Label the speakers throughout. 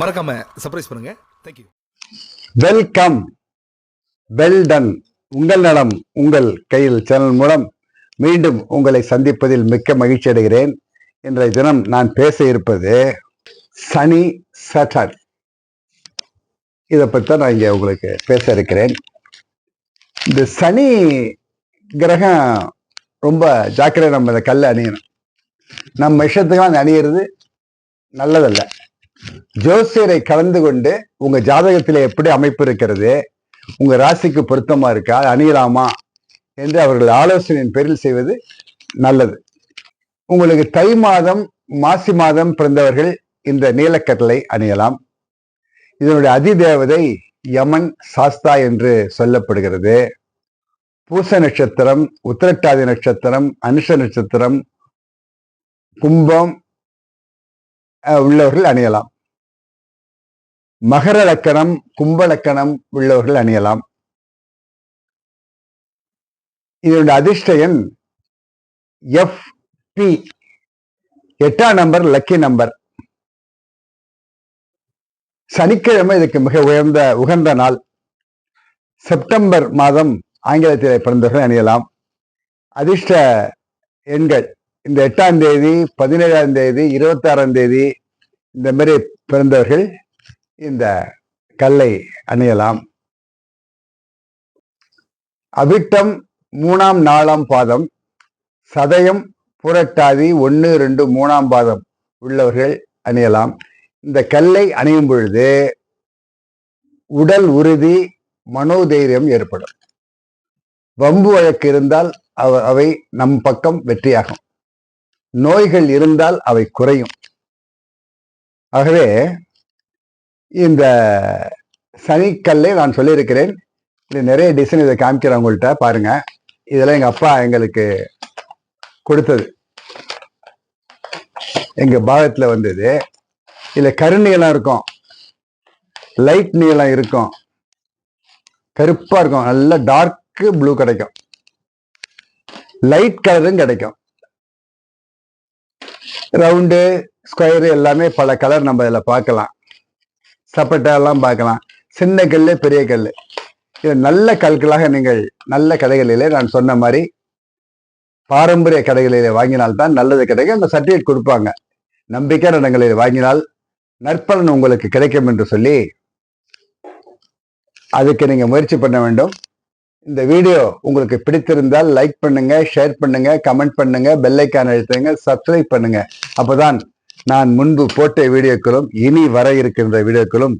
Speaker 1: மறக்காம சர்ப்ரைஸ் பண்ணுங்க. Thank you
Speaker 2: welcome well done உங்கள் நலம் உங்கள் கையில் சேனல் மூலம் மீண்டும் உங்களை சந்திப்பதில் மிக்க மகிழ்ச்சி அடைகிறேன். இன்றைய தினம் நான் பேச இருப்பது சனி சட்டர். இதை பற்றி தான் நான் இங்கே உங்களுக்கு பேச இருக்கிறேன். இந்த சனி கிரகம் ரொம்ப ஜாக்கிரதை நம்ம இந்த கல்லை அணியணும். நம்ம இஷ்டத்துக்கு அந்த அணியிறது நல்லதல்ல. ஜோசியரை கலந்து கொண்டு உங்க ஜாதகத்தில் எப்படி அமைப்பு இருக்கிறது உங்க ராசிக்கு பொருத்தமா இருக்கா அணியலாமா என்று அவர்கள் ஆலோசனையின் பேரில் செய்வது நல்லது. உங்களுக்கு தை மாதம் மாசி மாதம் பிறந்தவர்கள் இந்த நீலக்கட்டளை அணியலாம். இதனுடைய அதிதேவதை யமன் சாஸ்தா என்று சொல்லப்படுகிறது. பூச நட்சத்திரம் உத்திரட்டாதி நட்சத்திரம் அனுஷ நட்சத்திரம் கும்பம் உள்ளவர்கள் அணியலாம். மகர லக்கணம் கும்ப லக்கணம் உள்ளவர்கள் அணியலாம். இதனுடைய அதிர்ஷ்ட எண் எஃப் பி. எட்டாம் நம்பர் லக்கி நம்பர். சனிக்கிழமை இதுக்கு மிக உயர்ந்த உகந்த நாள். செப்டம்பர் மாதம் ஆங்கிலத்தில் பிறந்தவர்கள் அணியலாம். அதிர்ஷ்ட எண்கள் இந்த எட்டாம் தேதி பதினேழாம் தேதி இருபத்தாறாம் தேதி இந்த மாதிரி பிறந்தவர்கள் இந்த கல்லை அணியலாம். அவிட்டம் மூணாம் நாலாம் பாதம் சதயம் புரட்டாதி ஒன்று ரெண்டு மூணாம் பாதம் உள்ளவர்கள் அணியலாம். இந்த கல்லை அணியும் பொழுது உடல் உறுதி மனோதைரியம் ஏற்படும். வம்பு வழக்கு இருந்தால் அவ- அவை நம் பக்கம் வெற்றியாகும். நோய்கள் இருந்தால் அவை குறையும். ஆகவே இந்த சனிக்கல்லை நான் சொல்லியிருக்கிறேன். இது நிறைய டிசைன் இதை காமிக்கிறேன் உங்கள்கிட்ட பாருங்க. இதெல்லாம் எங்கள் அப்பா எங்களுக்கு கொடுத்தது. எங்கள் பாகத்தில் வந்தது. இதில் கருநீளம் இருக்கும். லைட் நீளம் இருக்கும். கருப்பாக இருக்கும். நல்ல டார்க்கு ப்ளூ கிடைக்கும். லைட் கலரும் கிடைக்கும். ரவுண்டு ஸ்கொயரு எல்லாமே பல கலர் நம்ம இதில் பார்க்கலாம். சப்பட்டாலாம் பார்க்கலாம். சின்ன கல் பெரிய கல் இது நல்ல கற்களாக நீங்கள் நல்ல கடைகளிலே நான் சொன்ன மாதிரி பாரம்பரிய கடைகளிலே வாங்கினால்தான் நல்லது கிடைக்கும். அந்த சர்டிஃபிகேட் கொடுப்பாங்க. நம்பிக்கையான இடங்களில் வாங்கினால் நற்பலன் உங்களுக்கு கிடைக்கும் என்று சொல்லி அதுக்கு நீங்கள் முயற்சி பண்ண வேண்டும். இந்த வீடியோ உங்களுக்கு பிடித்திருந்தால் லைக் பண்ணுங்க ஷேர் பண்ணுங்க கமெண்ட் பண்ணுங்க பெல்லைக்கான அழுத்துங்க சப்ஸ்கிரைப் பண்ணுங்க. அப்போதான் நான் முன்பு போட்ட வீடியோக்களும் இனி வர இருக்கின்ற வீடியோக்களும்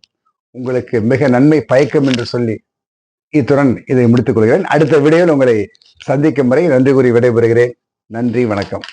Speaker 2: உங்களுக்கு மிக நன்மை பயக்கும் என்று சொல்லி இத்துடன் இதை முடித்துக் கொள்கிறேன். அடுத்த வீடியோவில் உங்களை சந்திக்கும் வரை நன்றி கூறி விடைபெறுகிறேன். நன்றி வணக்கம்.